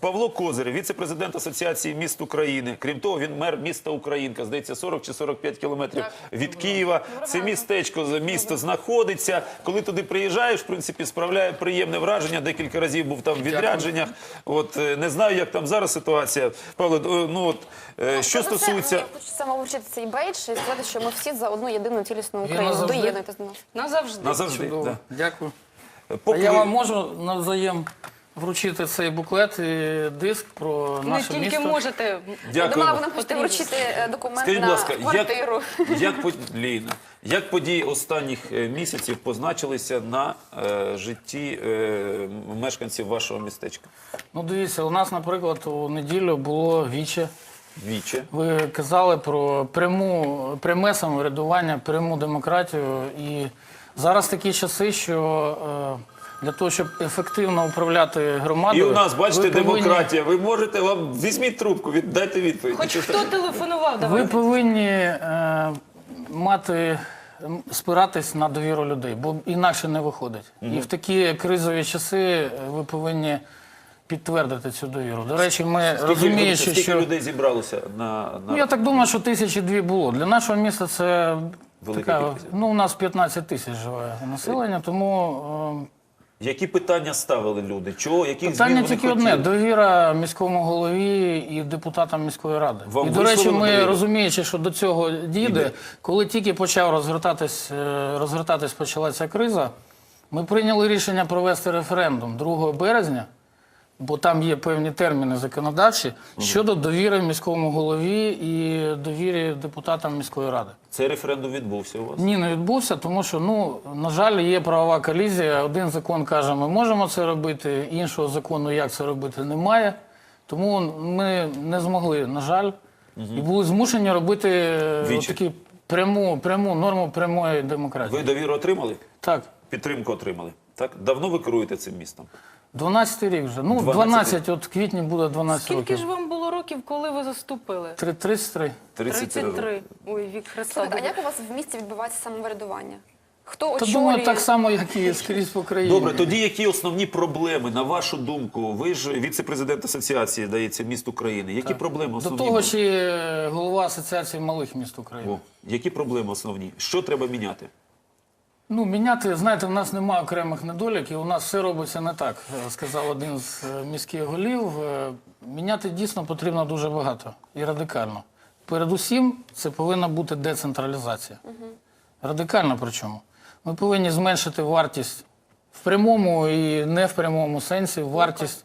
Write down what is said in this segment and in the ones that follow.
Павло Козир, віце-президент Асоціації міст України. Крім того, він мер міста Українка. Здається, 40 чи 45 кілометрів від Києва. Це містечко, місто знаходиться. Коли туди приїжджаєш, в принципі, справляє приємне враження. Декілька разів був там в відрядженнях. От е, не знаю, як там зараз ситуація. Павло, е, ну от е, що за все, стосується. мені хочеться саме вручити цей бейдж і сказати, що ми всі за одну єдину цілісну Україну. назавжди. Доєднуйтесь до нас. Назавжди. Назавжди. Чудово. Да. Дякую. Поки а я вам можу навзаєм вручити цей буклет і диск про Не наше тільки місто. можете. Дякую. думала, ви нам хочете вручити е, документ Скажіть, на ласка, квартиру. як, як, по- Ліна, як події останніх е, місяців позначилися на е, житті е, мешканців вашого містечка? Ну, дивіться, у нас, наприклад, у неділю було віче. Віче. Ви казали про пряму, пряме самоврядування, пряму демократію. І зараз такі часи, що е, для того, щоб ефективно управляти громадою, І у нас, бачите, ви повинні- демократія. Ви можете вам візьміть трубку, віддайте відповідь. Хоч хто телефонував, Ви повинні е, мати спиратись на довіру людей, бо інакше не виходить. І в такі кризові часи е, ви повинні підтвердити цю довіру. До речі, ми Скільки, розуміючи, скільки людей зібралося на, на... ну я так думаю, що тисячі дві було. Для нашого міста це Велика така. кількість. Ну у нас 15 тисяч живе населення, тому. е, Які питання ставили люди? Чого, яких Питання змін вони тільки хотіли? одне: довіра міському голові і депутатам міської ради. Вам і до речі, ми довіру? розуміючи, що до цього дійде, коли тільки почав розгортатись, е, розгортатись почалася криза, ми прийняли рішення провести референдум 2 березня, бо там є певні терміни законодавчі щодо довіри міському голові і довірі депутатам міської ради. Цей референдум відбувся у вас? Ні, не відбувся, тому що, ну, на жаль, є правова колізія. Один закон каже, ми можемо це робити, іншого закону, як це робити, немає. Тому ми не змогли, на жаль, і були змушені робити е, такі пряму, пряму норму прямої демократії. Ви довіру отримали? Так, Підтримку отримали? Так? Давно ви керуєте цим містом? 12 рік вже. Ну, 12 12, от квітні буде 12 Скільки років. ж вам було років, коли ви заступили? Три- 33. 33 роки. 33. Ой, вік Христа. Слухайте, а як у вас в місті відбувається самоврядування? Хто Та очолює? думаю, так само, як і скрізь по країні. Добре, тоді які основні проблеми, на вашу думку? Ви ж віце-президент Асоціації, здається, міст України. Які проблеми До основні? того були? ж і е, голова Асоціації малих міст України. О, які проблеми основні? Що треба міняти? Ну, міняти, знаєте, в нас немає окремих недоліків, у нас все робиться не так, е, сказав один з е, міських голів. Е, Міняти дійсно потрібно дуже багато і радикально. Передусім, це повинна бути децентралізація. Радикально причому. Ми повинні зменшити вартість в прямому і не в прямому сенсі вартість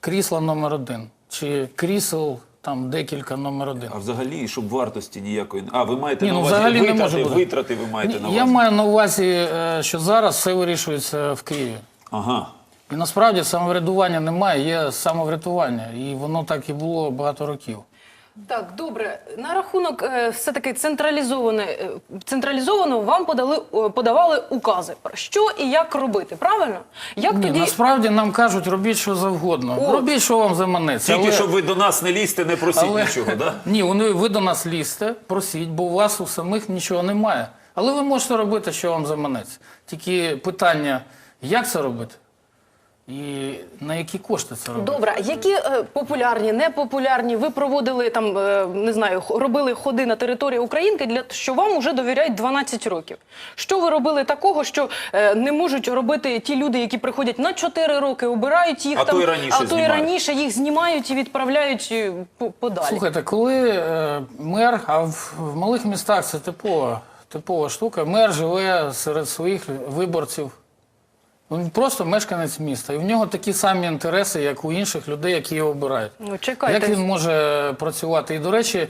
крісла номер один чи крісел там декілька номер один. А взагалі, щоб вартості ніякої. А, ви маєте Ні, на ну, увазі взагалі не витрати, може бути. витрати ви маєте на увазі. Я маю на увазі, е, що зараз все вирішується в Києві. Ага. І насправді самоврядування немає, є самоврятування. І воно так і було багато років. Так, добре. На рахунок е, все-таки централізоване, е, централізовано вам подали, подавали укази. Про що і як робити, правильно? Як Ні, тоді... насправді нам кажуть, робіть що завгодно. От. Робіть, що вам заманеться. Тільки але- щоб ви до нас не лізьте, не просіть але- нічого, да? Ні, вони, ви до нас лізьте, просіть, бо у вас у самих нічого немає. Але ви можете робити, що вам заманеться. Тільки питання, як це робити? І на які кошти це робити? Добре, а які е, популярні, непопулярні ви проводили там, е, не знаю, х- робили ходи на території Українки, для що вам вже довіряють 12 років. Що ви робили такого, що е, не можуть робити ті люди, які приходять на 4 роки, обирають їх А там, то й раніше а то й знімають. раніше їх знімають і відправляють е, по- подалі. Слухайте, коли е, мер, а в, в малих містах це типова, типова штука, мер живе серед своїх виборців. Він просто мешканець міста. І в нього такі самі інтереси, як у інших людей, які його обирають. Ну, чекайте. Як він може працювати? І, до речі,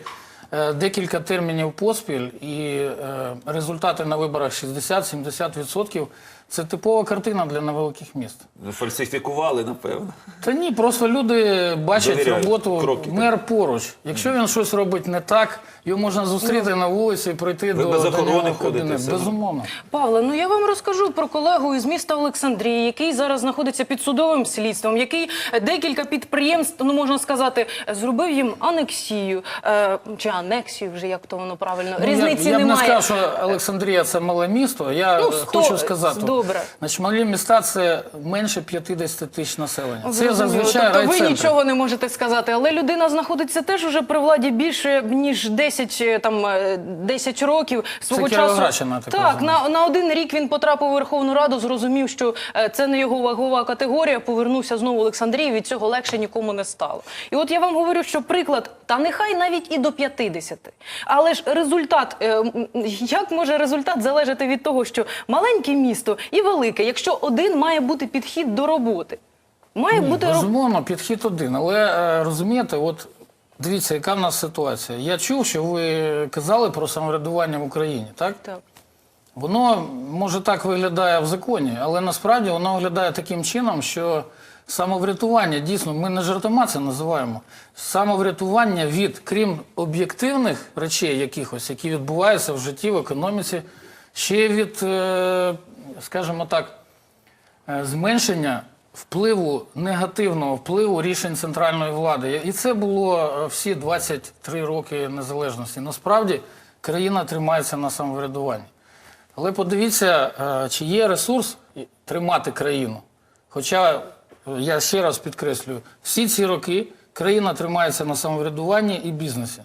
е, декілька термінів поспіль, і е, результати на виборах 60-70% це типова картина для невеликих міст. Фальсифікували, напевно. Та ні, просто люди бачать Довіряють. роботу Кроки мер поруч. Якщо він щось робить не так, його можна зустріти на вулиці і прийти Ви до без охорони ходите, все Безумовно. Павле, ну я вам розкажу про колегу із міста Олександрії, який зараз знаходиться під судовим слідством, який декілька підприємств, ну можна сказати, зробив їм анексію е, чи анексію, вже як то воно правильно. Ну, Різниці я, я б не немає. сказав, що Олександрія це мале місто. Я Ну, хочу сказати, добре. Значить, малі міста це менше 50 тисяч населення. Це зазвичай тобто ви нічого не можете сказати, але людина знаходиться теж уже при владі більше ніж 10, е, там, е, 10 років. Свого часу Кіровоградщина, так так, на, на один рік він потрапив у Верховну Раду, зрозумів, що е, це не його вагова категорія, повернувся знову в Олександрію, від цього легше нікому не стало. І от я вам говорю, що приклад, та нехай навіть і до 50. Але ж результат, е, як може результат залежати від того, що маленьке місто і велике, якщо один має бути підхід до роботи. Має Ні, бути безумовно, підхід один. Але е, розумієте, от дивіться, яка в нас ситуація. Я чув, що ви казали про самоврядування в Україні, так? Так. Воно може так виглядає в законі, але насправді воно виглядає таким чином, що самоврятування дійсно ми не жартома це називаємо. Самоврятування від, крім об'єктивних речей, якихось, які відбуваються в житті, в економіці, ще від, е, скажімо так, е, зменшення впливу негативного впливу рішень центральної влади. І це було е, всі 23 роки незалежності. Насправді країна тримається на самоврядуванні. Але подивіться, чи є ресурс тримати країну. Хоча, я ще раз підкреслюю, всі ці роки країна тримається на самоврядуванні і бізнесі.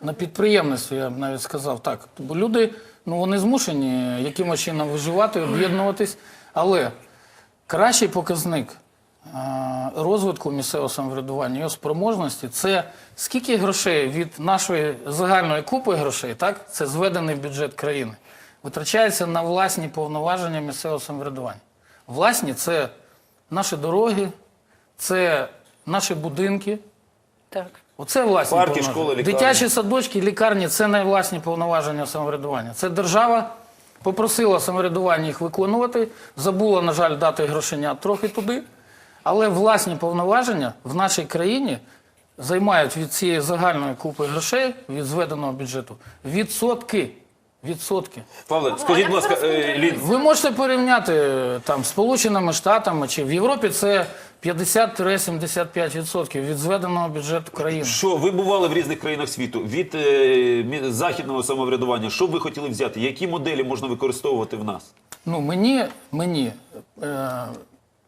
На підприємництві, я б навіть сказав так. Бо люди ну, вони змушені якимось чином виживати, об'єднуватись. Але кращий показник е, розвитку місцевого самоврядування, його спроможності це скільки грошей від нашої загальної купи грошей, так, це зведений бюджет країни, витрачається на власні повноваження місцевого самоврядування. Власні це наші дороги, це наші будинки. Так. Оце власні Парки, повноваження. школи, лікарні. Дитячі садочки, лікарні це не власні повноваження самоврядування. Це держава попросила самоврядування їх виконувати, забула, на жаль, дати грошенят трохи туди. Але власні повноваження в нашій країні займають від цієї загальної купи грошей, від зведеного бюджету, відсотки. Відсотки. Павле, скажіть, будь ласка, е, Лін, Ви можете порівняти там з Сполученими Штатами чи в Європі це 50-75% від зведеного бюджету країни. що ви бували в різних країнах світу від е, мі- західного самоврядування? Що б ви хотіли взяти? Які моделі можна використовувати в нас? Ну, мені, мені е,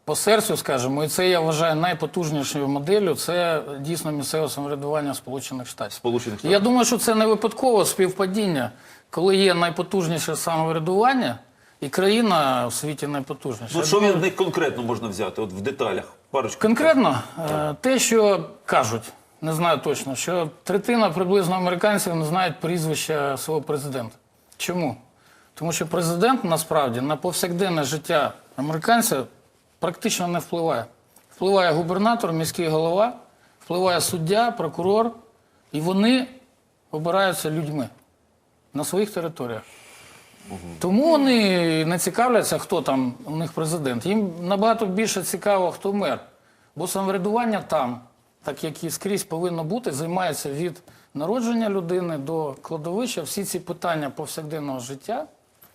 по серцю, скажімо, і це я вважаю найпотужнішою моделлю, це дійсно місцеве самоврядування Сполучених Штатів. Сполучених Штатів. Я думаю, що це не випадково співпадіння, коли є найпотужніше самоврядування, і країна в світі найпотужніша. Ну, що від них конкретно можна взяти? От в деталях. Парочку. Конкретно е, те, що кажуть, не знаю точно, що третина приблизно американців не знають прізвища свого президента. Чому? Тому що президент насправді на повсякденне життя американця практично не впливає. Впливає губернатор, міський голова, впливає суддя, прокурор, і вони обираються людьми на своїх територіях. Тому вони не цікавляться, хто там у них президент. Їм набагато більше цікаво, хто мер. Бо самоврядування там, так як і скрізь повинно бути, займається від народження людини до кладовища. Всі ці питання повсякденного життя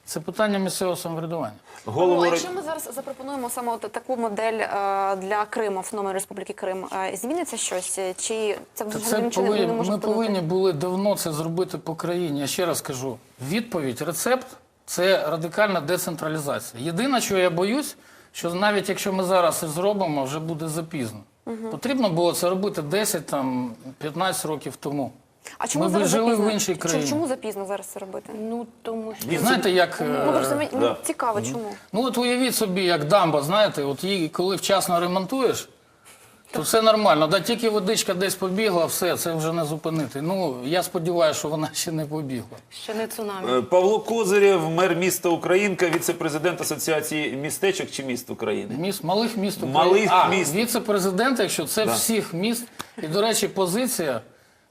це питання місцевого самоврядування. Голову Ну, якщо ми зараз запропонуємо саме от таку модель е, для Криму, Автономної Республіки Крим, е, зміниться щось? Е, Чи це Та це повинні, не може ми вплинути? повинні були давно це зробити по країні. Я ще раз кажу: відповідь, рецепт це радикальна децентралізація. Єдине, що я боюсь, що навіть якщо ми зараз це зробимо, вже буде запізно. Потрібно було це робити 10 там 15 років тому. А чому Ми б зараз жили в іншій Чому- країні. Чому запізно зараз це робити? Ну тому що І знаєте, як Ну, е, просто мені да. цікаво, чому. ну от уявіть собі, як дамба, знаєте, от її коли вчасно ремонтуєш. То все нормально, да тільки водичка десь побігла, все, це вже не зупинити. Ну я сподіваюся, що вона ще не побігла. ще не цунамі. Е, Павло Козирєв, мер міста Українка, віце-президент Асоціації містечок чи міст України. Міст, малих міст України. Малих а, міст. Віце-президент, якщо це всіх міст. І, до речі, позиція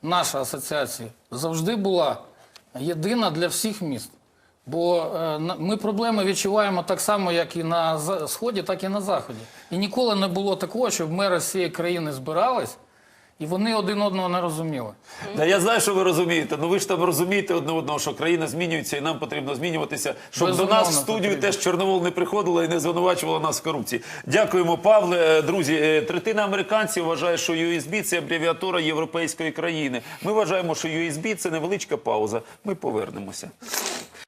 наша асоціація завжди була єдина для всіх міст. Бо е, ми проблеми відчуваємо так само, як і на Сході, так і на Заході. І ніколи не було такого, щоб мери цієї країни збирались, і вони один одного не розуміли. Та я знаю, що ви розумієте. Ну ви ж там розумієте одне одного, що країна змінюється і нам потрібно змінюватися, щоб до нас в студію потрібно. теж Чорновол не приходила і не звинувачувала нас в корупції. Дякуємо, Павле. Е, Друзі, е, третина американців вважає, що USB – це абревіатура європейської країни. Ми вважаємо, що USB – це невеличка пауза. Ми повернемося.